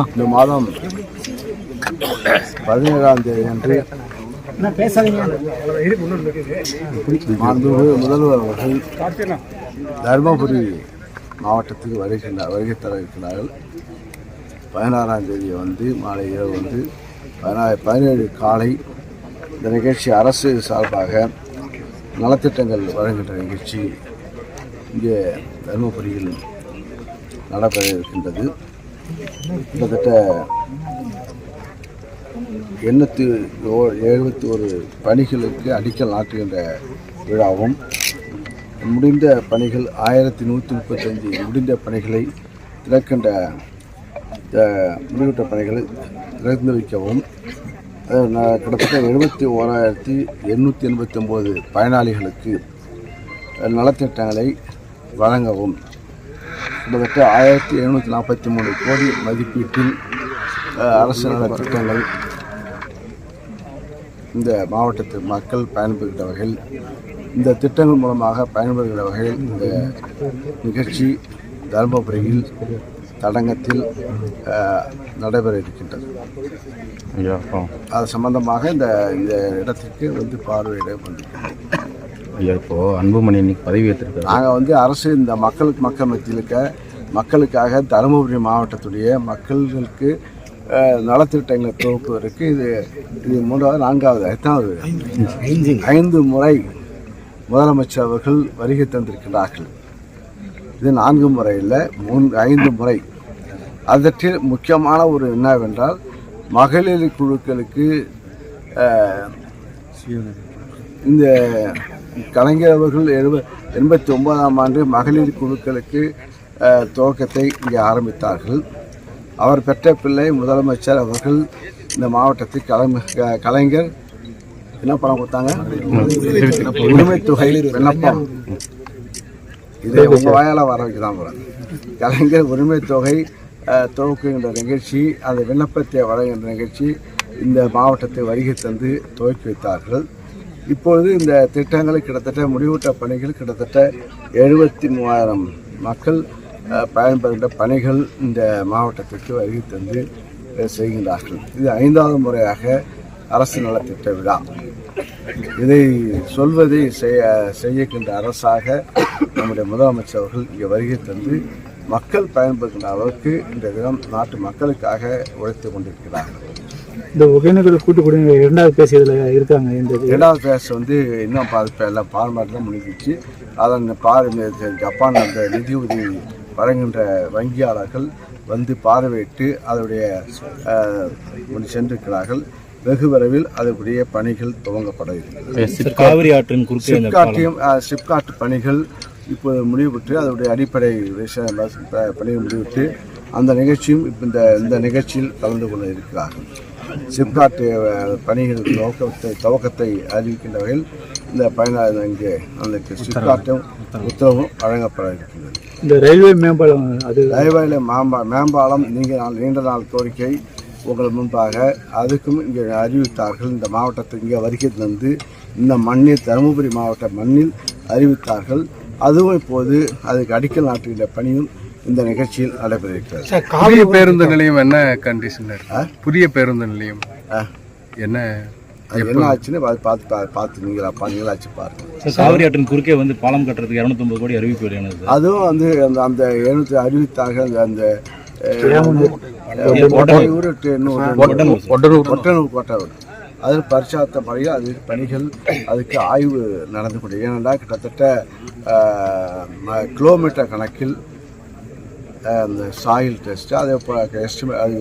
இந்த மாதம் பதினேழாம் தேதி அன்று மாண்புமிகு முதல்வர் அவர்கள் தருமபுரி மாவட்டத்துக்கு வருகின்ற வருகை தர இருக்கிறார்கள். பதினாறாம் தேதி வந்து மாலை இரவு வந்து பதினாறு பதினேழு காலை இந்த நிகழ்ச்சி அரசு சார்பாக நலத்திட்டங்கள் வழங்குகின்ற நிகழ்ச்சி இங்கே தருமபுரியில் நடைபெற இருக்கின்றது. கிட்டத்தட்ட எண்ணூற்றி எழுபத்தி ஒரு பணிகளுக்கு அடிக்கல் நாட்டுகின்ற விழாவும் முடிந்த பணிகள் ஆயிரத்தி நூற்றி முப்பத்தஞ்சு முடிந்த பணிகளை திறக்கின்ற அஹ், முடிவுற்ற பணிகளை திறந்து வைக்கவும். கிட்டத்தட்ட எழுபத்தி ஓராயிரத்தி எண்ணூற்றி எண்பத்தி ஒம்பது பயனாளிகளுக்கு நலத்திட்டங்களை வழங்கவும். கிட்டத்தட்ட ஆயிரத்தி எழுநூற்றி நாற்பத்தி மூணு கோடி மதிப்பீட்டில் அரசு நலத்திட்டங்கள் இந்த மாவட்டத்து மக்கள் பயன்பெறுகிற வகையில் இந்த திட்டங்கள் மூலமாக பயன்பெறுகிற வகையில் இந்த நிகழ்ச்சி தருமபுரியில் தடங்கத்தில் நடைபெற இருக்கின்றது. அது சம்பந்தமாக இந்த இந்த இடத்திற்கு வந்து பார்வையிட வந்திருக்கிறோம் ஐயா இப்போ அன்புமணி இன்னைக்கு பதவி ஏற்றிருக்காரு. நாங்கள் வந்து அரசு இந்த மக்களுக்கு மக்கள் மத்தியில் இருக்க மக்களுக்காக தருமபுரி மாவட்டத்துடைய மக்களுக்கு நலத்திட்டங்களை துவக்குவதற்கு இது இது மூன்றாவது நான்காவது எட்டாவது ஐந்து முறை முதலமைச்சர் அவர்கள் வருகை தந்திருக்கிறார்கள். இது நான்கு முறையில் மூன்று ஐந்து முறை. அதற்கு முக்கியமான ஒரு என்னவென்றால் மகளிர் குழுக்களுக்கு இந்த கலைஞர் அவர்கள் எழுப எண்பத்தி ஒன்பதாம் ஆண்டு மகளிர் குழுக்களுக்கு துவக்கத்தை இங்கே ஆரம்பித்தார்கள். அவர் பெற்ற பிள்ளை முதலமைச்சர் அவர்கள் இந்த மாவட்டத்தை கலைஞ கலைஞர். என்ன பணம் கொடுத்தாங்க? உரிமை தொகையில் விண்ணப்பம். இதை உங்கள் வாயால் வர வைக்கலாம் கலைஞர் உரிமை தொகை துவக்குகின்ற நிகழ்ச்சி அந்த விண்ணப்பத்தை வழங்குகின்ற நிகழ்ச்சி இந்த மாவட்டத்தை வருகை தந்து துவக்கி வைத்தார்கள். இப்பொழுது இந்த திட்டங்களை கிட்டத்தட்ட முடிவூட்ட பணிகள் கிட்டத்தட்ட எழுபத்தி மூவாயிரம் மக்கள் பயன்படுகின்ற பயன்பெறுகின்ற பணிகள் இந்த மாவட்டத்திற்கு வருகை தந்து செய்கின்றார்கள். இது ஐந்தாவது முறையாக அரசு நலத்திட்ட விழா. இதை சொல்வதை செய்ய செய்யக்கின்ற அரசாக நம்முடைய முதலமைச்சர் அவர்கள் இங்கே வருகை தந்து மக்கள் பயன்படுகின்ற அளவுக்கு இந்த தினம் நாட்டு மக்களுக்காக உழைத்து கொண்டிருக்கிறார்கள். இந்த ஒகேனக்கல் கூட்டுக்குடி இரண்டாவது பேசியதுல இருக்காங்க இந்த. இரண்டாவது பேச வந்து இன்னும் பா இப்போ எல்லாம் பார்மாட்டில் முடிஞ்சிச்சு அதன் பார் ஜப்பான் அந்த நிதியுதவி வழங்குகின்ற வங்கியாளர்கள் வந்து பார்வையிட்டு அதனுடைய சென்றிருக்கிறார்கள். வெகு விரைவில் அதற்குரிய பணிகள் துவங்கப்பட இருக்கிறது. காவிரி ஆற்றின் குறுக்கே இந்த பாலம் சிப்காட்டையும் சிப்காட் பணிகள் இப்போது முடிவுற்று அதனுடைய அடிப்படை பணிகள் முடிவுற்று அந்த நிகழ்ச்சியும் இப்போ இந்த இந்த நிகழ்ச்சியில் கலந்து கொள்ள இருக்கிறார்கள். சிப்காட் பணிகள் துவக்கத்தை துவக்கத்தை அறிவிக்கின்ற வகையில் இந்த பயண இங்கே அந்த சிப்காட்டும் உத்தரவும் வழங்கப்பட இருக்கின்றது. இந்த ரயில்வே மேம்பாலம் அது தயவாயில் மேம்பா மேம்பாலம் நீங்கள் நாள் நீண்ட நாள் கோரிக்கை உங்கள் முன்பாக. அதுக்கும் இங்கே அறிவித்தார்கள். இந்த மாவட்டத்தை இங்கே வருகை தந்து இந்த மண்ணில் தருமபுரி மாவட்ட மண்ணில் அறிவித்தார்கள். அதுவும் இப்போது அதுக்கு அடிக்கல் நாட்டுகின்ற பணியும் இந்த நிகழ்ச்சியில் நடைபெற புதிய பேருந்து நிலையம் என்ன கண்டிஷன் இருக்கு? புதிய பேருந்து நிலையம். ஆ. என்ன அது என்ன ஆச்சுன்னு பார்த்து பார்த்து நீங்களா நீங்களாச்சு பாருங்க. சார் காவிரி ஆற்றின் குறுக்கே வந்து பாலம் கட்டுறதுக்கு இரநூத்தொம்பது கோடி அறிவிப்பு வெளியானது. அதுவும் வந்து அந்த அந்த எழுநூத்தி அறிவித்தார்கள் அந்த அந்த ஒட்டனூர். கோட்டை அதில் பரிசாத்த பணிகள் அது பணிகள் அதுக்கு ஆய்வு நடந்து கொண்டு ஏனென்றால் கிட்டத்தட்ட கிலோமீட்டர் கணக்கில் அந்த சாயில் டெஸ்ட்டு அதே போல் எஸ்டிமே அது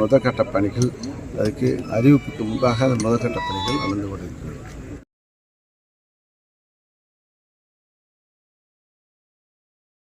முதற்கட்ட பணிகள். அதுக்கு அறிவிப்புக்கு முன்பாக அந்த முதற்கட்ட பணிகள் நடந்து கொண்டிருக்கிறது.